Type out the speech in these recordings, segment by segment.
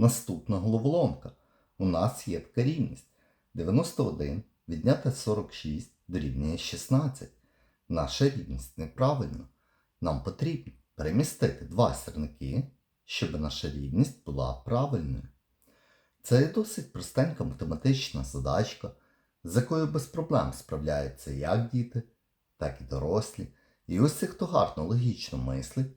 Наступна головоломка. У нас є така рівність. 91 відняти 46 дорівнює 16. Наша рівність неправильна. Нам потрібно перемістити два сірники, щоб наша рівність була правильною. Це досить простенька математична задачка, з якою без проблем справляються як діти, так і дорослі. І усі, хто гарно логічно мислить,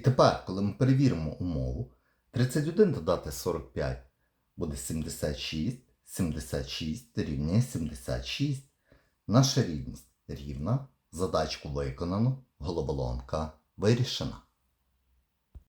Тепер, коли ми перевіримо умову, 31 додати 45 буде 76, 76 дорівнює 76. Наша рівність рівна, задачку виконано, головоломка вирішена.